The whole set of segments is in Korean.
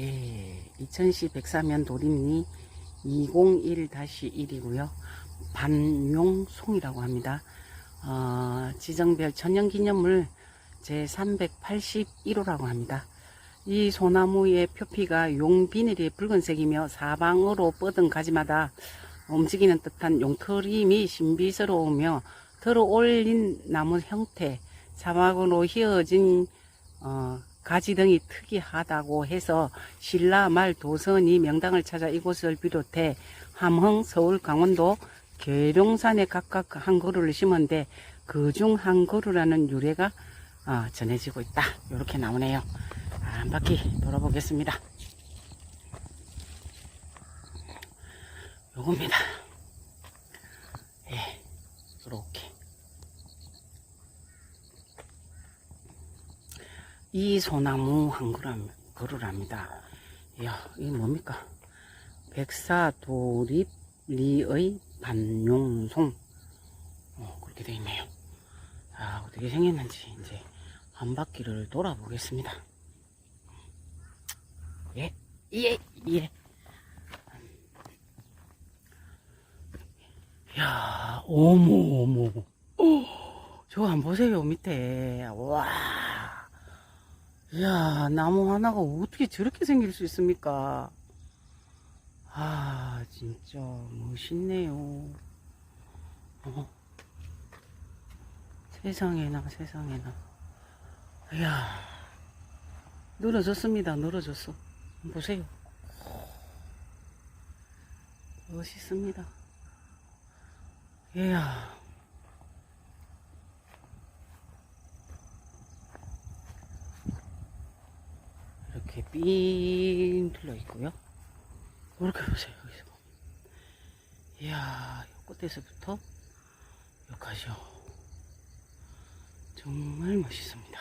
예, 2010 103년 도림리 201-1이고요. 반용송이라고 합니다. 어, 지정별 천연기념물 제381호라고 합니다. 이 소나무의 표피가 용비늘이 붉은색이며 사방으로 뻗은 가지마다 움직이는 듯한 용터림이 신비스러우며 들어 올린 나무 형태, 사막으로 휘어진 어, 가지 등이 특이하다고 해서 신라 말 도선이 명당을 찾아 이곳을 비롯해 함흥, 서울, 강원도, 계룡산에 각각 한 그루를 심었는데 그 중 한 그루라는 유래가 어, 전해지고 있다. 이렇게 나오네요. 아, 한 바퀴 돌아보겠습니다. 요겁니다. 예, 이렇게. 이 소나무 한 그루, 그루랍니다. 이야, 이게 뭡니까? 백사도립리의 반용송. 어, 그렇게 되어 있네요. 자, 어떻게 생겼는지 이제 한 바퀴를 돌아보겠습니다. 예, 예, 예. 야, 어머, 어머. 어, 저거 한번 보세요, 밑에. 와. 이야, 나무 하나가 어떻게 저렇게 생길 수 있습니까? 아, 진짜 멋있네요. 어. 세상에나, 세상에나. 이야, 늘어졌습니다, 늘어졌어. 보세요. 멋있습니다. 이야. 이렇게 삥 둘러 있고요. 이렇게 보세요. 여기서. 이야, 요 끝에서부터 여기까지요. 정말 멋있습니다.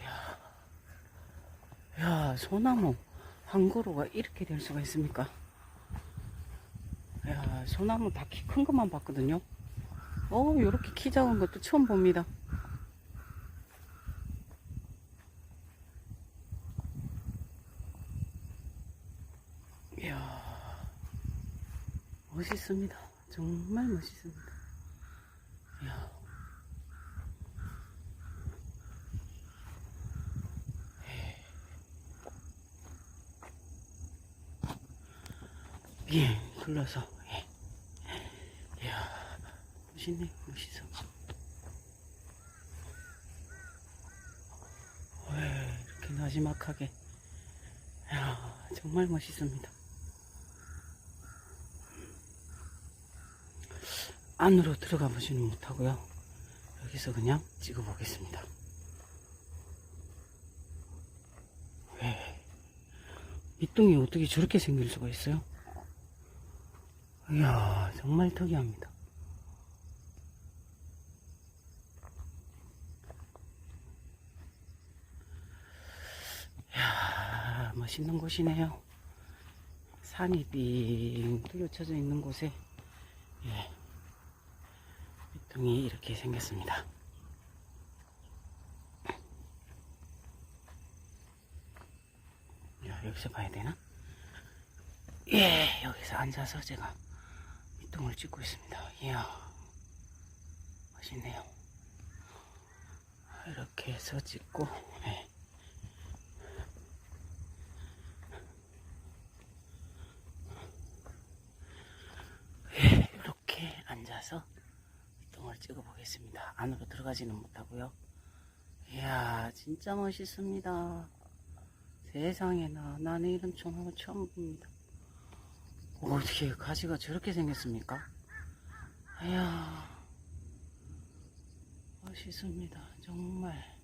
이야, 야, 소나무 한 그루가 이렇게 될 수가 있습니까? 야, 소나무 다 키 큰 것만 봤거든요. 어, 요렇게 키 작은 것도 처음 봅니다. 이야, 멋있습니다. 정말 멋있습니다. 이야. 예, 불러서, 예. 멋있어. 왜, 이렇게 나지막하게. 이야, 정말 멋있습니다. 안으로 들어가 보지는 못하고요. 여기서 그냥 찍어 보겠습니다. 왜, 밑둥이 어떻게 저렇게 생길 수가 있어요? 이야, 정말 특이합니다. 이야, 멋있는 곳이네요. 산이 빙 뚫어쳐져 있는 곳에, 예, 밑둥이 이렇게 생겼습니다. 야, 여기서 봐야 되나? 예, 여기서 앉아서 제가 밑둥을 찍고 있습니다. 이야, 멋있네요. 이렇게 해서 찍고, 예. 예, 앉아서 밑둥을 찍어 보겠습니다. 안으로 들어가지는 못하고요. 이야, 진짜 멋있습니다. 세상에나, 나는 이런 초목을 처음 봅니다. 어떻게 가지가 저렇게 생겼습니까? 이야, 멋있습니다. 정말.